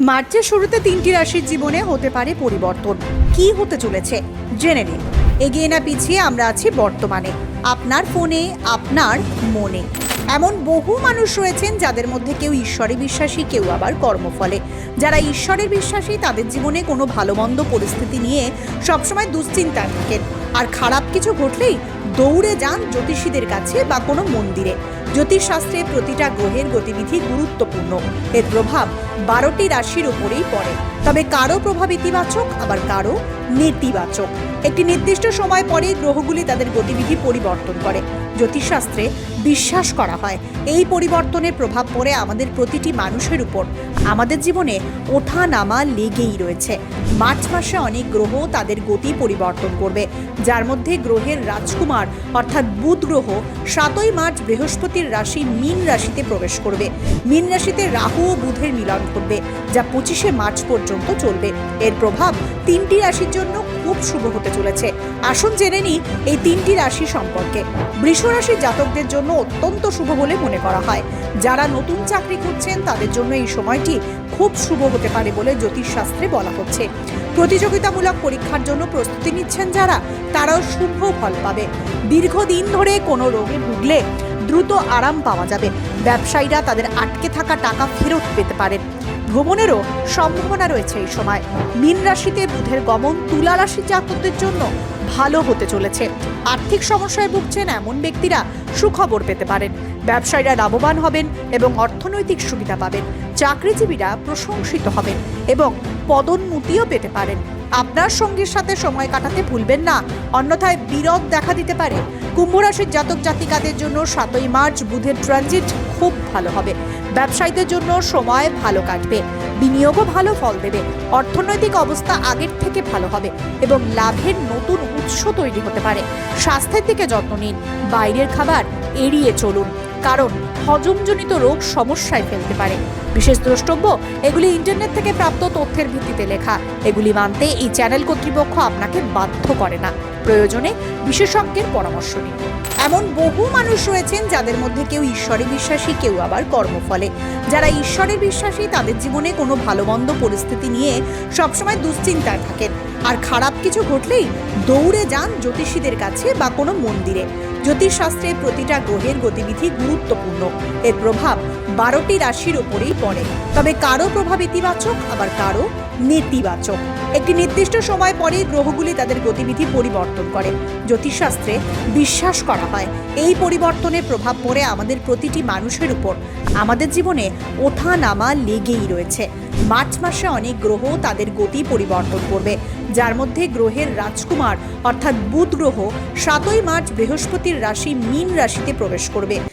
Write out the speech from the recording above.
মার্চের শুরুতে তিনটি রাশির জীবনে হতে পারে পরিবর্তন। কি হতে চলেছে? জেনে নিন। এগিয়ে না পিছিয়ে আমরা আছি বর্তমানে। আপনার ফোনে, আপনার মনে। এমন বহু মানুষ রয়েছেন যাদের মধ্যে কেউ ঈশ্বরে বিশ্বাসী, কেউ আবার কর্মফলে। যারা ঈশ্বরের বিশ্বাসী, তাদের জীবনে কোনো ভালো মন্দ পরিস্থিতি নিয়ে সবসময় দুশ্চিন্তায় থাকেন। আর খারাপ কিছু ঘটলেই দৌড়ে যান জ্যোতিষীদের কাছে বা কোনো মন্দিরে। জ্যোতিষশাস্ত্রে প্রতিটা গ্রহের গতিবিধি গুরুত্বপূর্ণ। এর প্রভাব বারোটি রাশির উপরেই পড়ে। তবে কারও প্রভাব ইতিবাচক, আবার কারও নেতিবাচক। একটি নির্দিষ্ট সময় পরে গ্রহগুলি তাদের গতিবিধি পরিবর্তন করে। জ্যোতিষশাস্ত্রে বিশ্বাস করা হয়, এই পরিবর্তনের প্রভাব পড়ে আমাদের প্রতিটি মানুষের উপর। আমাদের জীবনে ওঠা নামা লেগেই রয়েছে। মার্চ মাসে অনেক গ্রহ তাদের গতি পরিবর্তন করবে। যার মধ্যে গ্রহের রাজকুমার, অর্থাৎ বুধ গ্রহ, সাতই মার্চ বৃহস্পতির রাশি মীন রাশিতে প্রবেশ করবে। মীন রাশিতে রাহু ও বুধের মিলন ঘটবে, যা পঁচিশে মার্চ পর্যন্ত চলবে। এর প্রভাব তিনটি রাশির জন্য খুব শুভ হতে চলেছে। আসুন জেনে নিই এই তিনটি রাশি সম্পর্কে। বৃষ রাশির জাতকদের জন্য অত্যন্ত শুভ বলে মনে করা হয়। যারা নতুন চাকরি করছেন তাদের জন্য এই সময়টি খুব শুভ হতে পারে বলে জ্যোতিষশাস্ত্রে বলা হচ্ছে। প্রতিযোগিতামূলক পরীক্ষার জন্য প্রস্তুতি নিচ্ছেন যারা, তারাও শুভ ফল পাবে। দীর্ঘদিন ধরে কোনো রোগে ভুগলে দ্রুত আরাম পাওয়া যাবে। ব্যবসায়ীরা তাদের আটকে থাকা টাকা ফেরত পেতে পারেন। ভ্রমণেরও সম্ভাবনা রয়েছে এই সময়। মীন রাশিতে বুধের গমন তুলা রাশি জাতকদের জন্য ভালো হতে চলেছে। আর্থিক সমস্যায় ভুগছেন এমন ব্যক্তিরা সুখবর পেতে পারেন। ব্যবসায়ীরা লাভবান হবেন এবং অর্থনৈতিক সুবিধা পাবেন। চাকরিজীবীরা প্রশংসিত হবেন এবং পদোন্নতিও পেতে পারেন। আপনার সঙ্গীর সাথে সময় কাটাতে ভুলবেন না। অন্যথায় বিরোধ দেখা দিতে পারে। কুম্ভ রাশির জাতক জাতিকাদের জন্য সাতই মার্চ বুধের ট্রানজিট খুব ভালো হবে। ব্যবসায়ীদের জন্য সময় ভালো কাটবে, বিনিয়োগও ভালো ফল দেবে, অর্থনৈতিক অবস্থা আগের থেকে ভালো হবে এবং লাভের নতুন উৎস তৈরি হতে পারে। স্বাস্থ্যের দিকে যত্ন নিন, বাইরের খাবার এড়িয়ে চলুন। কারণ হজমজনিত রোগ সমস্যায় ফেলতে পারে। বিশেষ দ্রষ্টব্য, এগুলি ইন্টারনেট থেকে প্রাপ্ত তথ্যের ভিত্তিতে লেখা। এগুলি মানতে এই চ্যানেল কর্তৃপক্ষ আপনাকে বাধ্য করে না। প্রয়োজনে বিশেষজ্ঞের পরামর্শ নিন। এমন বহু মানুষ রয়েছেন যাদের মধ্যে কেউ ঈশ্বরে বিশ্বাসী, কেউ আবার কর্মফলে। যারা ঈশ্বরের বিশ্বাসী, তাদের জীবনে কোনো ভালো মন্দ পরিস্থিতি নিয়ে সবসময় দুশ্চিন্তায় থাকেন। আর খারাপ কিছু ঘটলেই দৌড়ে যান জ্যোতিষীদের কাছে বা কোনো মন্দিরে। জ্যোতিষশাস্ত্রে প্রতিটা গ্রহের গতিবিধি গুরুত্বপূর্ণ। এর প্রভাব বারোটি রাশির উপরেই পড়ে। তবে কারও প্রভাব ইতিবাচক, আবার কারও নেতিবাচক। একটি নির্দিষ্ট সময় পরে গ্রহগুলি তাদের গতিবিধি পরিবর্তন করে। জ্যোতিষশাস্ত্রে বিশ্বাস করা হয়, এই পরিবর্তনের প্রভাব পড়ে আমাদের প্রতিটি মানুষের উপর। আমাদের জীবনে ওঠা নামা লেগেই রয়েছে। মার্চ মাসে অনেক গ্রহ তাদের গতি পরিবর্তন করবে। যার মধ্যে গ্রহের রাজকুমার, অর্থাৎ বুধ গ্রহ, সাতই মার্চ বৃহস্পতির রাশি মীন রাশিতে প্রবেশ করবে।